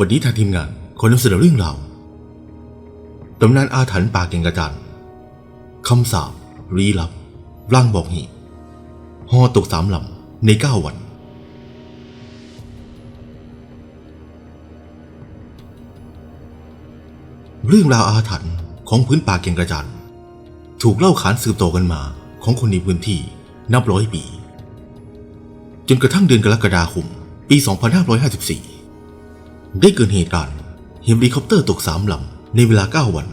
วันนี้ทางทีมงานขอนำเสนอเรื่องราวตำนานอาถรรพ์ป่าเก่งกระจานคำสาปรีลับ ร่างบอกหตุหอตกสามลำในเก้าวัน เรื่องราวอาถรรพ์ของพื้นป่าเก่งกระจานถูกเล่าขานสืบต่อกันมาของคนในพื้นที่นับร้อยปี จนกระทั่งเดือนกรกฎาคม ปี 2554 ได้เกิดเหตุการณ์เฮลิคอปเตอร์ตกสามลำในเวลา 9 วัน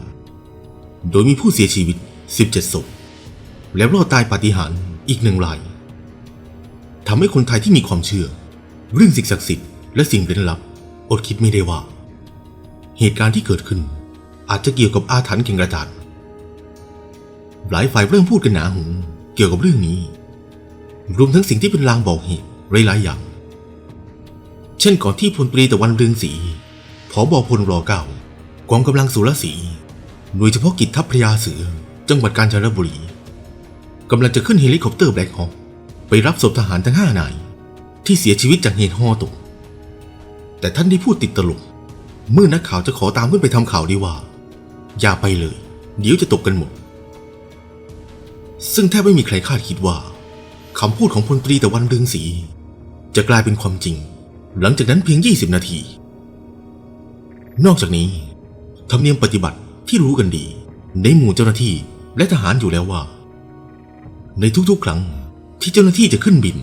โดยมีผู้เสียชีวิต 17 ศพ และรอดตายปาฏิหาริย์อีกหนึ่งรายทำให้คนไทยที่มีความเชื่อ เรื่องสิ่งศักดิ์สิทธิ์และสิ่งเร้นลับ อดคิดไม่ได้ว่า เหตุการณ์ที่เกิดขึ้น อาจจะเกี่ยวกับอาถรรพ์เก่งกระจานหลายฝ่ายเริ่มพูดกันหนาหูเกี่ยวกับเรื่องนี้ รวมทั้งสิ่งที่เป็นลางบอกเหตุหลายๆอย่าง เช่นก่อนที่พลตรีตะวันเรืองศรีผอบอพลรอเก้ากองกำลังสุรศรีหน่วยเฉพาะกิจทัพพระยาเสือ จังหวัดกาญจนบุรีกำลังจะขึ้นเฮลิคอปเตอร์แบล็คฮอคไปรับศพทหารทั้งห้านาย ที่เสียชีวิตจากเหตุฮอตก แต่ท่านได้พูดติดตลก เมื่อนักข่าวจะขอตามขึ้นไปทำข่าวดีว่า อย่าไปเลย เดี๋ยวจะตกกันหมด ซึ่งแทบไม่มีใครคาดคิดว่าคำพูดของพลตรีตะวันเรืองศรีจะกลายเป็นความจริง หลังจากนั้นเพียง 20 นาที นอกจากนี้ธรรมเนียมปฏิบัติที่รู้กันดี ในหมู่เจ้าหน้าที่และทหารอยู่แล้วว่า ในทุกๆ ครั้งที่เจ้าหน้าที่จะขึ้นบิน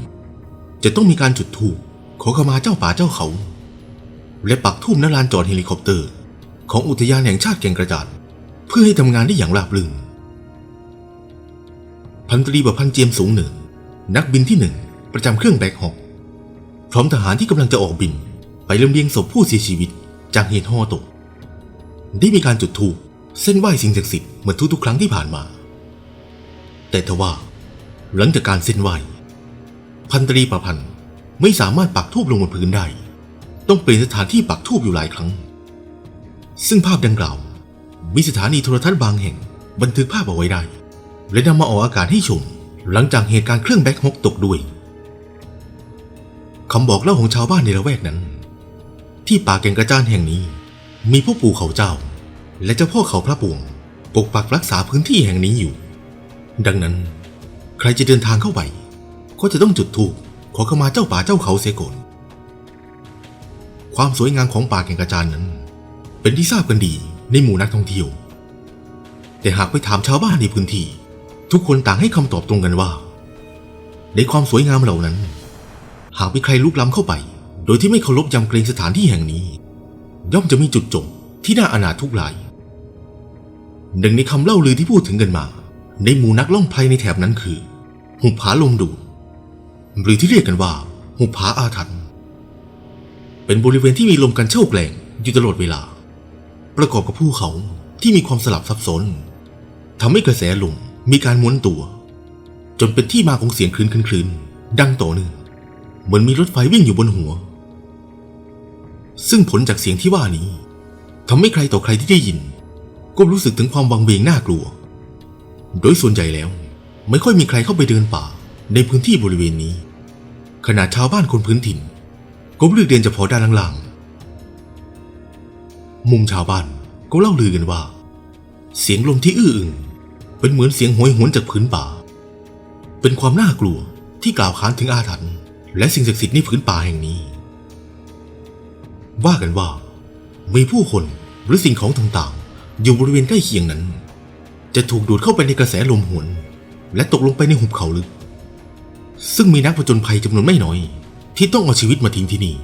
จะต้องมีการจุดธูปขอขมาเจ้าป่าเจ้าเขา และปักธูปณลานจอดเฮลิคอปเตอร์ ของอุทยานแห่งชาติแก่งกระจานเพื่อให้ทำงานได้อย่างราบรื่นพันตรีประพันธ์เจียมสูงหนือนักบินที่หนึ่งประจำเครื่องแบกฮอก พร้อมทหารที่กำลังจะออกบิน ไปลำเลียงศพผู้เสียชีวิต จากเหตุฮอตก ได้มีการจุดธูปเส้นไหว้สิ่งศักดิ์สิทธิ์เหมือนทุกๆครั้งที่ผ่านมา แต่ทว่า หลังจากการเส้นไหว้พันตรีประพันธ์ไม่สามารถปักธูปลงบนพื้นได้ ต้องเปลี่ยนสถานที่ปักธูปอยู่หลายครั้ง ซึ่งภาพดังกล่าว มีสถานีโทรทัศน์บางแห่งบันทึกภาพเอาไว้ได้ และนำมาออกอากาศให้ชม หลังจากเหตุการณ์เครื่องแบ็คฮอกตกด้วย คำบอกเล่าของชาวบ้านในละแวกนั้น ที่ป่าแก่งกระจานแห่งนี้ มีพ่อปู่เขาเจ้า และเจ้าพ่อเขาพระปวงปกปักรักษาพื้นที่แห่งนี้อยู่ ดังนั้น ใครจะเดินทางเข้าไป ก็จะต้องจุดธูปขอขมาเจ้าป่าเจ้าเขาเสียก่อนความสวยงามของป่าแก่งกระจานนั้น เป็นที่ทราบกันดีในหมู่นักท่องเที่ยว แต่หากไปถามชาวบ้านในพื้นที่ ทุกคนต่างให้คำตอบตรงกันว่า ในความสวยงามเหล่านั้น หากมีใครลุกล้ำเข้าไป โดยที่ไม่เคารพยำเกรงสถานที่แห่งนี้ ย่อมจะมีจุดจบที่น่าอนาถทุกหลายหนึ่งในคำเล่าลือที่พูดถึงกันมา ในหมู่นักล่องไพรในแถบนั้นคือ หุบผาลมดูดหรือที่เรียกกันว่า หุบผาอาถรรพ์เป็นบริเวณที่มีลมกันโชกแรงอยู่ตลอดเวลา ประกอบกับภูเขาที่มีความสลับซับซ้อนทำให้กระแสลมมีการม้วนตัว จนเป็นที่มาของเสียงคลื่นคลื่นดังต่อเนื่อง เหมือนมีรถไฟวิ่งอยู่บนหัว ซึ่งผลจากเสียงที่ว่านี้ทำให้ใครต่อใครที่ได้ยิน ก็รู้สึกถึงความวังเวงน่ากลัว โดยส่วนใหญ่แล้ว ไม่ค่อยมีใครเข้าไปเดินป่าในพื้นที่บริเวณนี้ ขนาดชาวบ้านคนพื้นถิ่น ก็เลือกเดินเฉพาะด้านล่างๆมุมชาวบ้านก็เล่าลือกันว่า เสียงลมที่อื้ออึงเป็นเหมือนเสียงโหยหวนจากพื้นป่า เป็นความน่ากลัวที่กล่าวขานถึงอาถรรพ์ และสิ่งศักดิ์สิทธิ์ในพื้นป่าแห่งนี้ ว่ากันว่า มีผู้คนหรือสิ่งของต่างๆ อยู่บริเวณใกล้เคียงนั้น จะถูกดูดเข้าไปในกระแสลมหวน และตกลงไปในหุบเขาลึก ซึ่งมีนักผจญภัยจำนวนไม่น้อย ที่ต้องเอาชีวิตมาทิ้งที่นี่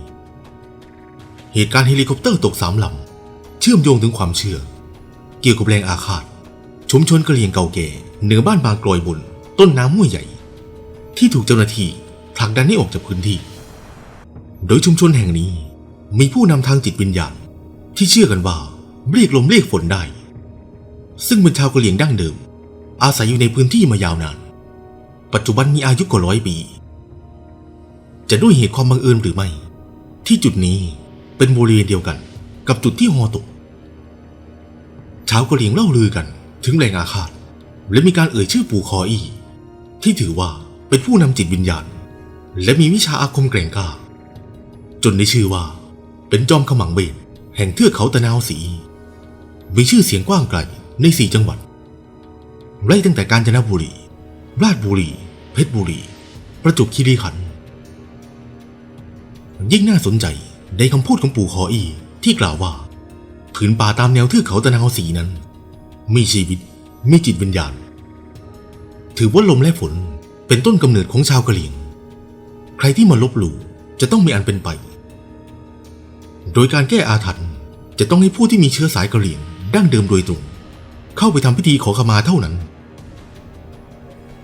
เหตุการณ์เฮลิคอปเตอร์ตกสามลำเชื่อมโยงถึงความเชื่อ เกี่ยวกับแรงอาฆาตชุมชนกะเหรี่ยงเก่าแก่เหนือบ้านบางกลอยบนต้นน้ำห้วยใหญ่ ที่ถูกเจ้าหน้าที่ ผลักดันให้ออกจากพื้นที่ โดยชุมชนแห่งนี้มีผู้นำทางจิตวิญญาณ ที่เชื่อกันว่าเรียกลมเรียกฝนได้ ซึ่งเป็นชาวกะเหรี่ยงดั้งเดิม อาศัยอยู่ในพื้นที่มายาวนาน ปัจจุบันมีอายุกว่าร้อยปี จะด้วยเหตุความบังเอิญหรือไม่ ที่จุดนี้เป็นบริเวณเดียวกันกับจุดที่ฮอตกชาวกะเหรี่ยงเล่าลือกันถึงแรงอาฆาตและมีการเอ่ยชื่อปู่คออีที่ถือว่าเป็นผู้นำจิตวิญญาณ และมีวิชาอาคมแกร่งกล้าจนได้ชื่อว่า เป็นจอมขมังเบศแห่งเทือกเขาตะนาวสี มีชื่อเสียงกว้างไกลในสี่จังหวัด ไล่ตั้งแต่กาญจนบุรี ราชบุรี เพชรบุรี ประจวบคีรีขันธ์ยิ่งน่าสนใจในคำพูดของปู่คออีที่กล่าวว่าผืนป่าตามแนวเทือกเขาตะนาวสีนั้น มีชีวิต มีจิตวิญญาณ ถือว่าลมและฝนเป็นต้นกำเนิดของชาวกะเหรี่ยง ใครที่มาลบหลู่จะต้องมีอันเป็นไป โดยการแก้อาถรรพ์จะต้องให้ผู้ที่มีเชื้อสายกะเหรี่ยงดั้งเดิมโดยตรง เข้าไปทำพิธีขอขมาเท่านั้น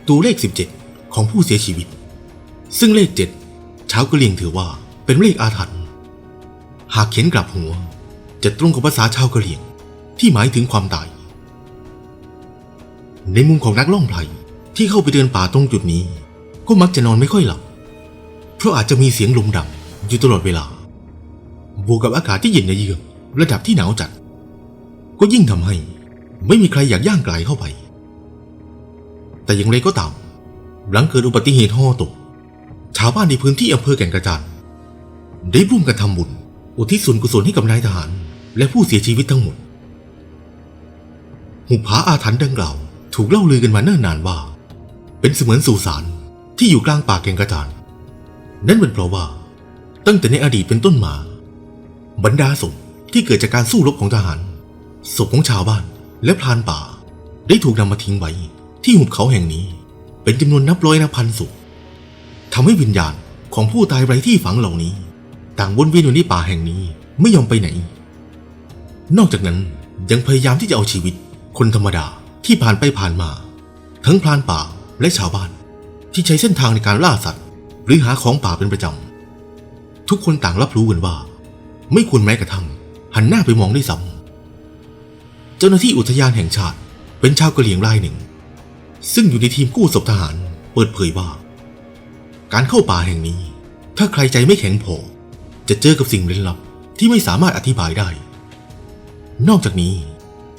ตัวเลข 17 ของผู้เสียชีวิต ซึ่งเลข 7 ชาวกะเหรี่ยงถือว่าเป็นเลขอาถรรพ์หากเขียนกลับหัว จะตรงกับภาษาชาวกะเหรี่ยงที่หมายถึงความตาย ในมุมของนักล่องไพรที่เข้าไปเดินป่าตรงจุดนี้ ก็มักจะนอนไม่ค่อยหลับ เพราะอาจจะมีเสียงลมดังอยู่ตลอดเวลา บวกกับอากาศที่เย็นเยือกระดับที่หนาวจัด ก็ยิ่งทำให้ไม่มีใครอยากย่างไกลเข้าไป แต่อย่างไรก็ตาม หลังเกิดอุบัติเหตุห่อตก ชาวบ้านในพื้นที่อำเภอแก่งกระจานได้ร่วมกันทำบุญ อุทิศส่วนกุศลให้กับนายทหาร และผู้เสียชีวิตทั้งหมด หุบผาอาถรรพ์ดังกล่าว ถูกเล่าลือกันมาเนิ่นนานว่า เป็นเสมือนสุสานที่อยู่กลางป่าแก่งกระจาน นั่นเป็นเพราะว่า ตั้งแต่ในอดีตเป็นต้นมา บรรดาศพที่เกิดจากการสู้รบของทหารศพของชาวบ้านและพรานป่า ได้ถูกนำมาทิ้งไว้ ที่หุบเขาแห่งนี้ เป็นจำนวนนับร้อยนับพันศพทำให้วิญญาณของผู้ตายไร้ที่ฝังเหล่านี้ ต่างวนเวียนอยู่ในป่าแห่งนี้ไม่ยอมไปไหน นอกจากนั้นยังพยายามที่จะเอาชีวิต คนธรรมดาที่ผ่านไปผ่านมา ทั้งพรานป่าและชาวบ้านที่ใช้เส้นทางในการล่าสัตว์ หรือหาของป่าเป็นประจำ ทุกคนต่างรับรู้กันว่า ไม่ควรแม้กระทั่งหันหน้าไปมองได้วยซ้ำเจ้าหน้าที่อุทยานแห่งชาติเป็นชาวกะเหรี่ยงรายหนึ่ง ซึ่งอยู่ในทีมกู้ศพทหารเปิดเผยว่า การเข้าป่าแห่งนี้ ถ้าใครใจไม่แข็งพอจะเจอกับสิ่งลึกลับที่ไม่สามารถอธิบายได้ นอกจากนี้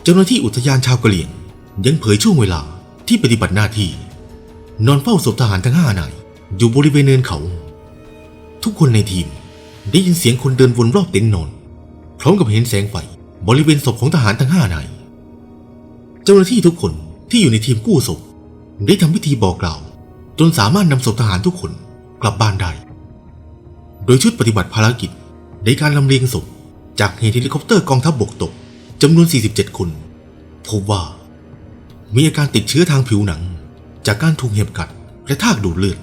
เจ้าหน้าที่อุทยานชาวกะเหรี่ยงยังเผยช่วงเวลาที่ปฏิบัติหน้าที่ นอนเฝ้าศพทหารทั้งห้านาย อยู่บริเวณเนินเขา ทุกคนในทีมได้ยินเสียงคนเดินวนรอบเต็นท์นอน พร้อมกับเห็นแสงไฟบริเวณศพของทหารทั้งห้านายเจ้าหน้าที่ทุกคนที่อยู่ในทีมกู้ศพ ได้ทำพิธีบอกกล่าว จนสามารถนำศพทหารทุกคนกลับบ้านได้ โดยชุดปฏิบัติภารกิจในการลำเลียงศพจากเฮลิคอปเตอร์กองทัพบบกตกจำนวน 47 คนพบว่า มีอาการติดเชื้อทางผิวหนัง จากการถูกเห็บกัดและทากดูดเลือด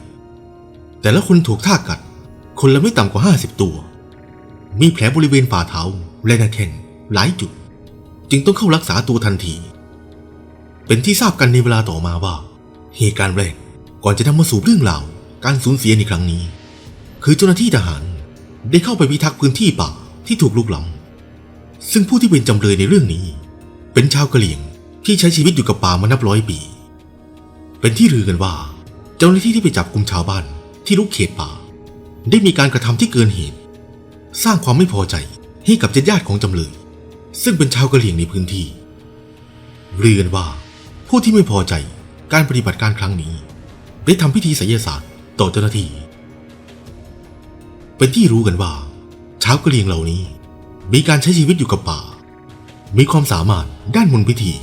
แต่ละคนถูกท่ากกัด คนละไม่ต่ำกว่า 50 ตัว มีแผลบริเวณฝ่าเท้าและหน้าแข้งหลายจุด จึงต้องเข้ารักษาตัวทันที เป็นที่ทราบกันในเวลาต่อมาว่า เหตุการณ์แรกก่อนจะนำมาสู่เรื่องราวการสูญเสียในครั้งนี้ คือเจ้าหน้าที่ทหารได้เข้าไปพิทักษ์พื้นที่ป่าที่ถูกลุกล้ำซึ่งผู้ที่เป็นจำเลยในเรื่องนี้ เป็นชาวกะเหรี่ยงที่ใช้ชีวิตอยู่กับป่ามานับร้อยปี เป็นที่ลือกันว่า เจ้าหน้าที่ที่ไปจับกลุ่มชาวบ้าน ที่ลุกเขตป่า ได้มีการกระทำที่เกินเหตุ สร้างความไม่พอใจให้กับญาติๆของจำเลย ซึ่งเป็นชาวกะเหรี่ยงในพื้นที่ เรือนว่า ผู้ที่ไม่พอใจการปฏิบัติการครั้งนี้ ได้ทำพิธีไสยศาสตร์ต่อเจ้าหน้าที่เป็นที่รู้กันว่า ชาวกะเหรี่ยงเหล่านี้ มีการใช้ชีวิตอยู่กับป่า มีความสามารถด้านมนต์พิธี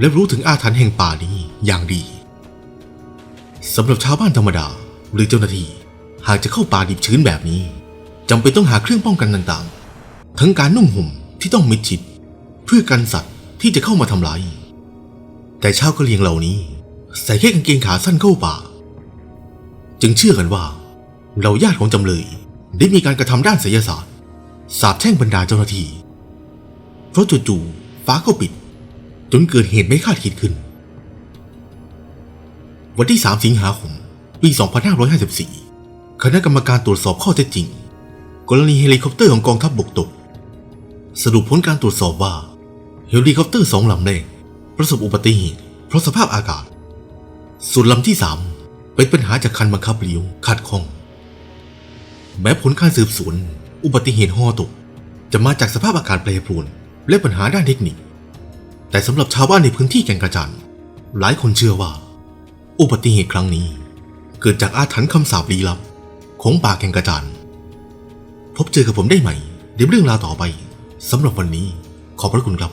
และรู้ถึงอาถรรพ์แห่งป่านี้อย่างดีสำหรับชาวบ้านธรรมดา หรือเจ้าหน้าที่ หากจะเข้าป่าดิบชื้นแบบนี้จำเป็นต้องหาเครื่องป้องกันต่างๆ ทั้งการนุ่งห่มที่ต้องมิดชิด เพื่อกันสัตว์ที่จะเข้ามาทำร้ายแต่ชาวกะเหรี่ยงเหล่านี้ ใส่แค่กางเกงขาสั้นเข้าป่า จึงเชื่อกันว่าเหล่าญาติของจำเลยได้มีการกระทำด้านไสยศาสตร์สาบแช่งบรรดาเจ้าหน้าที่ เพราะจู่ๆฟ้าก็ปิด จนเกิดเหตุไม่คาดคิดขึ้น วันที่ 3 สิงหาคม ปี2554 คณะกรรมการตรวจสอบข้อเท็จจริง กรณีเฮลิคอปเตอร์ของกองทัพบบกตก สรุปผลการตรวจสอบว่า เฮลิคอปเตอร์สองลำแรกประสบอุบัติเหตุเพราะสภาพอากาศ ส่วนลำที่สามเป็นปัญหาจากคันบังคับเลี้ยวขัดข้อง แม้ผลการสืบสวน อุบัติเหตุห่อตก จะมาจากสภาพอากาศแปรปรวน และปัญหาด้านเทคนิค แต่สำหรับชาวบ้านในพื้นที่แก่งกระจานหลายคนเชื่อว่า อุบัติเหตุครั้งนี้ เกิดจากอาถรรพ์คำสาปลี้ลับ ของป่าแก่งกระจานพบเจอกับผมได้ใหม่ในเรื่องราวต่อไปสำหรับวันนี้ขอบพระคุณครับ